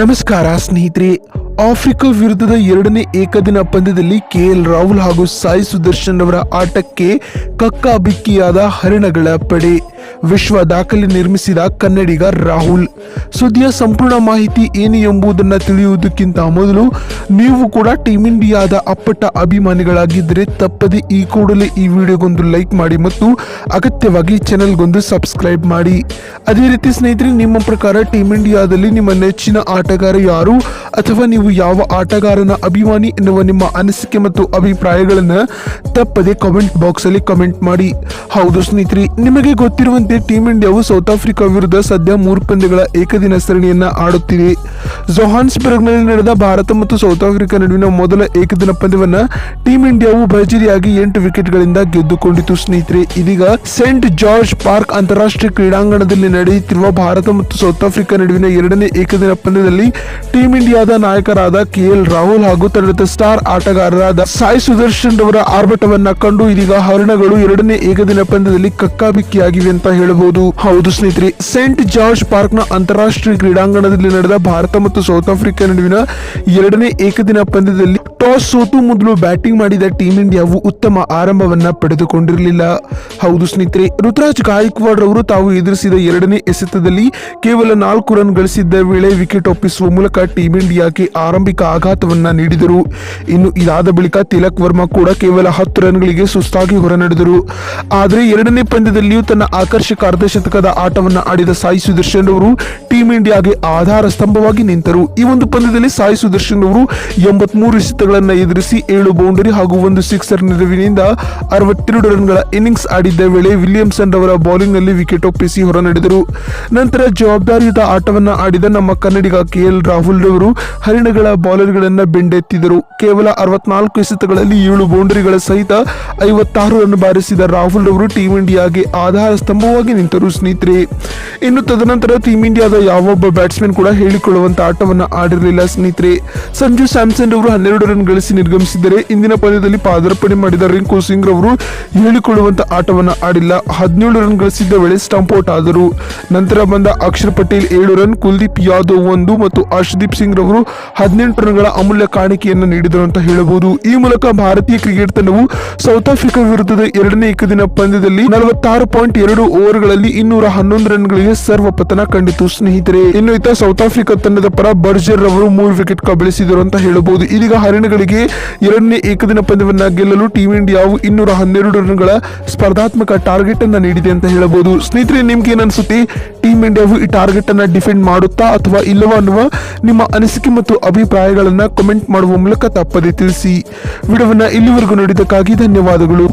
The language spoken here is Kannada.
ನಮಸ್ಕಾರ ಸ್ನೇಹಿತರೆ, ಆಫ್ರಿಕಾ ವಿರುದ್ಧದ ಎರಡನೇ ಏಕದಿನ ಪಂದ್ಯದಲ್ಲಿ ಕೆ ಎಲ್ ರಾಹುಲ್ ಹಾಗೂ ಸಾಯಿ ಸುದರ್ಶನ್ ಅವರ ಆಟಕ್ಕೆ ಕಕ್ಕಾಬಿಕ್ಕಿಯಾದ ಹರಿಣಗಳ ಪಡೆ. ವಿಶ್ವ ದಾಖಲೆ ನಿರ್ಮಿಸಿದ ಕನ್ನಡಿಗ ರಾಹುಲ್. ಸುದ್ದಿಯ ಸಂಪೂರ್ಣ ಮಾಹಿತಿ ಏನು ಎಂಬುದನ್ನು ತಿಳಿಯುವುದಕ್ಕಿಂತ ಮೊದಲು ನೀವು ಕೂಡ ಟೀಮ್ ಇಂಡಿಯಾದ ಅಪ್ಪಟ ಅಭಿಮಾನಿಗಳಾಗಿದ್ದರೆ ತಪ್ಪದೆ ಈ ಕೂಡಲೇ ಈ ವಿಡಿಯೋಗೊಂದು ಲೈಕ್ ಮಾಡಿ ಮತ್ತು ಅಗತ್ಯವಾಗಿ ಚಾನೆಲ್ಗೊಂದು ಸಬ್ಸ್ಕ್ರೈಬ್ ಮಾಡಿ. ಅದೇ ರೀತಿ ಸ್ನೇಹಿತರೆ, ನಿಮ್ಮ ಪ್ರಕಾರ ಟೀಮ್ ಇಂಡಿಯಾದಲ್ಲಿ ನಿಮ್ಮ ನೆಚ್ಚಿನ ಆಟಗಾರ ಯಾರು? ಅಥವಾ ನೀವು ಯಾವ ಆಟಗಾರನ ಅಭಿಮಾನಿ ಎನ್ನುವ ನಿಮ್ಮ ಅನಿಸಿಕೆ ಮತ್ತು ಅಭಿಪ್ರಾಯಗಳನ್ನು ತಪ್ಪದೆ ಕಾಮೆಂಟ್ ಬಾಕ್ಸಲ್ಲಿ ಕಮೆಂಟ್ ಮಾಡಿ. ಹೌದು ಸ್ನೇಹಿತರೆ, ನಿಮಗೆ ಗೊತ್ತಿರುವಂತೆ ಟೀಮ್ ಇಂಡಿಯಾವು ಸೌತ್ ಆಫ್ರಿಕಾ ವಿರುದ್ಧ ಸದ್ಯ ಮೂರು ಪಂದ್ಯಗಳ ಏಕದಿನ ಸರಣಿಯನ್ನ ಆಡುತ್ತಿದೆ. ಜೊಹಾನ್ಸ್ಬರ್ಗ್ನಲ್ಲಿ ನಡೆದ ಭಾರತ ಮತ್ತು ಸೌತ್ ಆಫ್ರಿಕಾ ನಡುವಿನ ಮೊದಲ ಏಕದಿನ ಪಂದ್ಯವನ್ನ ಟೀಂ ಇಂಡಿಯಾವು ಭರ್ಜರಿಯಾಗಿ ಎಂಟು ವಿಕೆಟ್ಗಳಿಂದ ಗೆದ್ದುಕೊಂಡಿತು. ಸ್ನೇಹಿತರೆ, ಇದೀಗ ಸೆಂಟ್ ಜಾರ್ಜ್ ಪಾರ್ಕ್ ಅಂತಾರಾಷ್ಟ್ರೀಯ ಕ್ರೀಡಾಂಗಣದಲ್ಲಿ ನಡೆಯುತ್ತಿರುವ ಭಾರತ ಮತ್ತು ಸೌತ್ ಆಫ್ರಿಕಾ ನಡುವಿನ ಎರಡನೇ ಏಕದಿನ ಪಂದ್ಯದಲ್ಲಿ ಟೀಂ ಇಂಡಿಯಾದ ನಾಯಕರಾದ ಕೆಎಲ್ ರಾಹುಲ್ ಹಾಗೂ ತಂಡದ ಸ್ಟಾರ್ ಆಟಗಾರರಾದ ಸಾಯಿ ಸುದರ್ಶನ್ ರವರ ಆರ್ಭಟವನ್ನ ಕಂಡು ಇದೀಗ ಹರಣಗಳು ಎರಡನೇ ಏಕದಿನ ಪಂದ್ಯದಲ್ಲಿ ಕಕ್ಕಾಬಿಕ್ಕಿಯಾಗಿವೆ ಅಂತ ಹೇಳಬಹುದು. ಹೌದು ಸ್ನೇಹಿತರೆ ಸೆಂಟ್ ಜಾರ್ಜ್ ಪಾರ್ಕ್ನ ಅಂತಾರಾಷ್ಟ್ರೀಯ ಕ್ರೀಡಾಂಗಣದಲ್ಲಿ ನಡೆದ ಭಾರತ ಮತ್ತು ಸೌತ್ ಆಫ್ರಿಕಾ ನಡುವಿನ ಎರಡನೇ ಏಕದಿನ ಪಂದ್ಯದಲ್ಲಿ ಟಾಸ್ ಸೋತು ಮೊದಲು ಬ್ಯಾಟಿಂಗ್ ಮಾಡಿದ ಟೀಮ್ ಇಂಡಿಯಾವು ಉತ್ತಮ ಆರಂಭವನ್ನ ಪಡೆದುಕೊಂಡಿರಲಿಲ್ಲ. ಹೌದು ಸ್ನೇಹಿತರೆ, ಋತುರಾಜ್ ಗಾಯಕ್ವಾಡ್ ರವರು ತಾವು ಎದುರಿಸಿದ ಎರಡನೇ ಎಸೆತದಲ್ಲಿ ಕೇವಲ ನಾಲ್ಕು ರನ್ ಗಳಿಸಿದ್ದ ವೇಳೆ ವಿಕೆಟ್ ಒಪ್ಪಿಸುವ ಮೂಲಕ ಟೀಮ್ ಇಂಡಿಯಾಕ್ಕೆ ಆರಂಭಿಕ ಆಘಾತವನ್ನ ನೀಡಿದರು. ಇನ್ನು ಇದಾದ ಬಳಿಕ ತಿಲಕ್ ವರ್ಮಾ ಕೂಡ ಕೇವಲ ಹತ್ತು ರನ್ಗಳಿಗೆ ಸುಸ್ತಾಗಿ ಹೊರನಡೆದರು. ಆದರೆ ಎರಡನೇ ಪಂದ್ಯದಲ್ಲಿಯೂ ತನ್ನ ಆಕರ್ಷಕ ಅರ್ಧಶತಕದ ಆಟವನ್ನು ಆಡಿದ ಸಾಯಿ ಸುದರ್ಶನ್ ಅವರು ಟೀಮ್ ಇಂಡಿಯಾಗೆ ಆಧಾರ ಸ್ತಂಭವಾಗಿ ನಿಂತರು. ಈ ಒಂದು ಪಂದ್ಯದಲ್ಲಿ ಸಾಯಿ ಸುದರ್ಶನ್ ಅವರು ಎಂಬತ್ಮೂರು ಎಸೆತಗಳನ್ನ ಎದುರಿಸಿ ಏಳು ಬೌಂಡರಿ ಹಾಗೂ ಒಂದು ಸಿಕ್ಸರ್ ನೆರವಿನಿಂದ ಅರವತ್ತೆರಡು ರನ್ಗಳ ಇನ್ನಿಂಗ್ಸ್ ಆಡಿದ್ದ ವೇಳೆ ವಿಲಿಯಮ್ಸನ್ ರವರ ಬೌಲಿಂಗ್ನಲ್ಲಿ ವಿಕೆಟ್ ಒಪ್ಪಿಸಿ ಹೊರನಡೆದರು. ನಂತರ ಜವಾಬ್ದಾರಿಯುತ ಆಟವನ್ನ ಆಡಿದ ನಮ್ಮ ಕನ್ನಡಿಗ ಕೆಎಲ್ ರಾಹುಲ್ ರವರು ಹರಿಣಗಳ ಬೌಲರ್ಗಳನ್ನು ಬೆಂಡೆತ್ತಿದರು. ಕೇವಲ ಅರವತ್ನಾಲ್ಕು ಎಸೆತಗಳಲ್ಲಿ ಏಳು ಬೌಂಡರಿಗಳ ಸಹಿತ ಐವತ್ತಾರು ರನ್ ಬಾರಿಸಿದ ರಾಹುಲ್ ರವರು ಟೀಂ ಇಂಡಿಯಾಗೆ ಆಧಾರ ಸ್ತಂಭವಾಗಿ ನಿಂತರು ಸ್ನೇಹಿತರೆ. ಇನ್ನು ತದನಂತರ ಟೀಂ ಇಂಡಿಯಾದ ಯಾವೊಬ್ಬ ಬ್ಯಾಟ್ಸ್ಮನ್ ಕೂಡ ಹೇಳಿಕೊಳ್ಳುವಂತ ಆಟವನ್ನ ಆಡಿರಲಿಲ್ಲ ಸ್ನೇಹಿತರೆ. ಸಂಜು ಸ್ಯಾಮ್ಸನ್ ರವರು ಹನ್ನೆರಡು ರನ್ ಗಳಿಸಿ ನಿರ್ಗಮಿಸಿದರೆ ಇಂದಿನ ಪಂದ್ಯದಲ್ಲಿ ಪಾದಾರ್ಪಣೆ ಮಾಡಿದ ರಿಂಕು ಸಿಂಗ್ ರವರು ಹೇಳಿಕೊಳ್ಳುವಂತ ಆಟವನ್ನ ಆಡಿಲ್ಲ. ಹದಿನೇಳು ರನ್ ಗಳಿಸಿದ್ದ ವೇಳೆ ಸ್ಟಂಪ್ ಔಟ್ ಆದರು. ನಂತರ ಬಂದ ಅಕ್ಷರ್ ಪಟೇಲ್ ಏಳು ರನ್, ಕುಲ್ದೀಪ್ ಯಾದವ್ ಒಂದು ಮತ್ತು ಅರ್ಷದೀಪ್ ಸಿಂಗ್ ರವರು ಹದಿನೆಂಟು ರನ್ಗಳ ಅಮೂಲ್ಯ ಕಾಣಿಕೆಯನ್ನು ನೀಡಿದರು ಅಂತ ಹೇಳಬಹುದು. ಈ ಮೂಲಕ ಭಾರತೀಯ ಕ್ರಿಕೆಟ್ ತಂಡವು ಸೌತ್ ಆಫ್ರಿಕಾ ವಿರುದ್ಧದ ಎರಡನೇ ಏಕದಿನ ಪಂದ್ಯದಲ್ಲಿ ನಲವತ್ತಾರು ಪಾಯಿಂಟ್ ಎರಡು ಓವರ್ಗಳಲ್ಲಿ ಇನ್ನೂರ ಹನ್ನೊಂದು ರನ್ಗಳಿಗೆ ಸರ್ವ ಪತನ ಕಂಡಿತು. ಸ್ನೇಹಿತರೆ ಇನ್ನು ಸೌತ್ ಆಫ್ರಿಕಾ ತಂಡದ ಪರ ಬರ್ಜರ್ ರವರು ಮೂರು ವಿಕೆಟ್ ಕಬಳಿಸಿದರು ಅಂತ ಹೇಳಬಹುದು. ಇದೀಗ ಹರಿಣಗಳಿಗೆ ಎರಡನೇ ಏಕದಿನ ಪಂದ್ಯವನ್ನ ಗೆಲ್ಲಲು ಟೀಮ್ ಇಂಡಿಯಾವು ಇನ್ನೂರ ಹನ್ನೆರಡು ರನ್ಗಳ ಸ್ಪರ್ಧಾತ್ಮಕ ಟಾರ್ಗೆಟ್ ಅನ್ನ ನೀಡಿದೆ ಅಂತ ಹೇಳಬಹುದು ಸ್ನೇಹಿತರೆ, ನಿಮ್ಗೆ ಏನನ್ಸುತ್ತೆ? ಟೀಮ್ ಇಂಡಿಯಾವು ಈ ಟಾರ್ಗೆಟ್ ಅನ್ನ ಡಿಫೆಂಡ್ ಮಾಡುತ್ತಾ ಅಥವಾ ಇಲ್ಲವ ಅನ್ನುವ ನಿಮ್ಮ ಅನಿಸಿಕೆ ಮತ್ತು ಅಭಿಪ್ರಾಯಗಳನ್ನ ಕಮೆಂಟ್ ಮಾಡುವ ಮೂಲಕ ತಪ್ಪದೆ ತಿಳಿಸಿ. ವಿಡಿಯೋವನ್ನ ಇಲ್ಲಿವರೆಗೂ ನೋಡಿದ್ದಕ್ಕಾಗಿ ಧನ್ಯವಾದಗಳು.